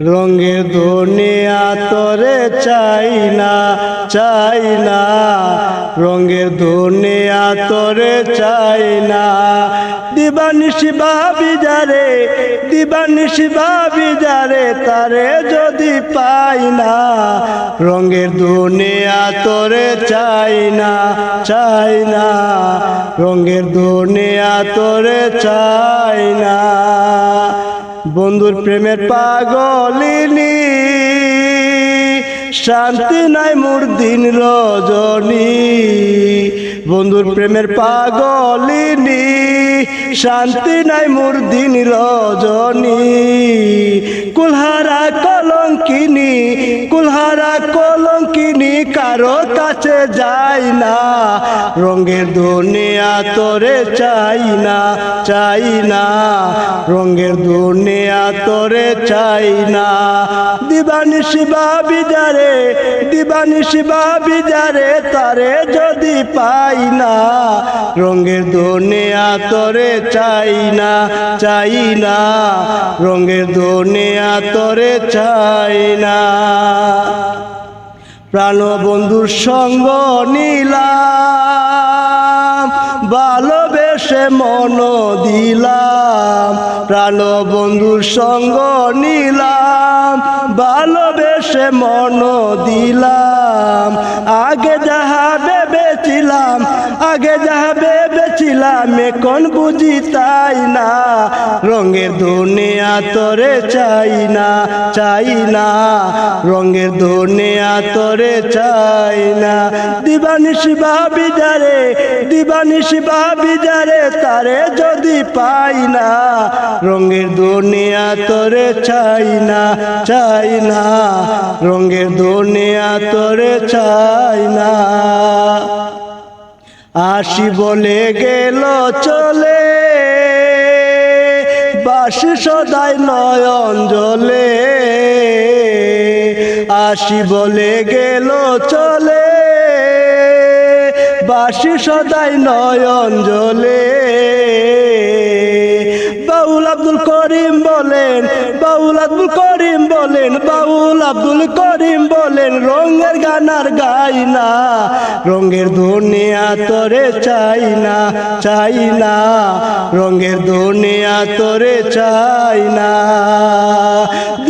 রঙের দুনিয়া তোরে চাই না চাই না। রঙের দুনিয়া তোরে চাই না। দিবানিশি ভাবি যারে, দিবানিশি ভাবি যারে, তারে যদি পাই না। রঙের দুনিয়া তোরে চাই না চাই না। রঙের দুনিয়া তোরে চাই না। বন্ধুর প্রেমের পাগলিনী, শান্তি নাই মোর দিন রজনী। বন্ধুর প্রেমের পাগলিনী, শান্তি নাই মোর দিন রজনী। কুলহারা কলঙ্কিনী কুলহারা কলঙ্কিনী কারও কাছে যাই না, রঙের দুনিয়া তোরে চাই না চাই না। রঙের দুনিয়া তোরে চাই না। দিবানি শিবা বিজারে, দিবানি শিবা বিজারে তারে যদি পাই না, রঙের দুনিয়া তোরে চাই না চাই না। রঙের দুনিয়া তোরে চাই না। প্রাণ বন্ধুর সঙ্গ নিলাম, ভালোবেসে মন দিলাম। প্রাণ বন্ধুর সঙ্গ নিলাম, ভালোবেসে মন দিলাম। আগে যাহা ভেবেছিলাম, আগে যাহা ভেবেছিলাম এখন বুঝি তাই না? রঙের দুনিয়া তোরে চাই না চাই না। রঙের দুনিয়া তোরে চাই না। দিবানিশি ভাবি যারে, দিবানিশি ভাবি যারে, তারে যদি পাই না। রঙের দুনিয়া তোরে চাই না চাই না। রঙের দুনিয়া তোরে চাই না। আসি বলে গেল চলে বাসি সদাই নয়ন জলে আসি বলে গেল চলে বাসি সদাই নয়ন জলে বলেন, বাউল আব্দুল করিম বলেন, বাউল আব্দুল করিম বলেন, রঙের গানার গাই না, রঙের দুনিয়া তোরে চাই না চাই না, রঙের দুনিয়া তোরে চাই না।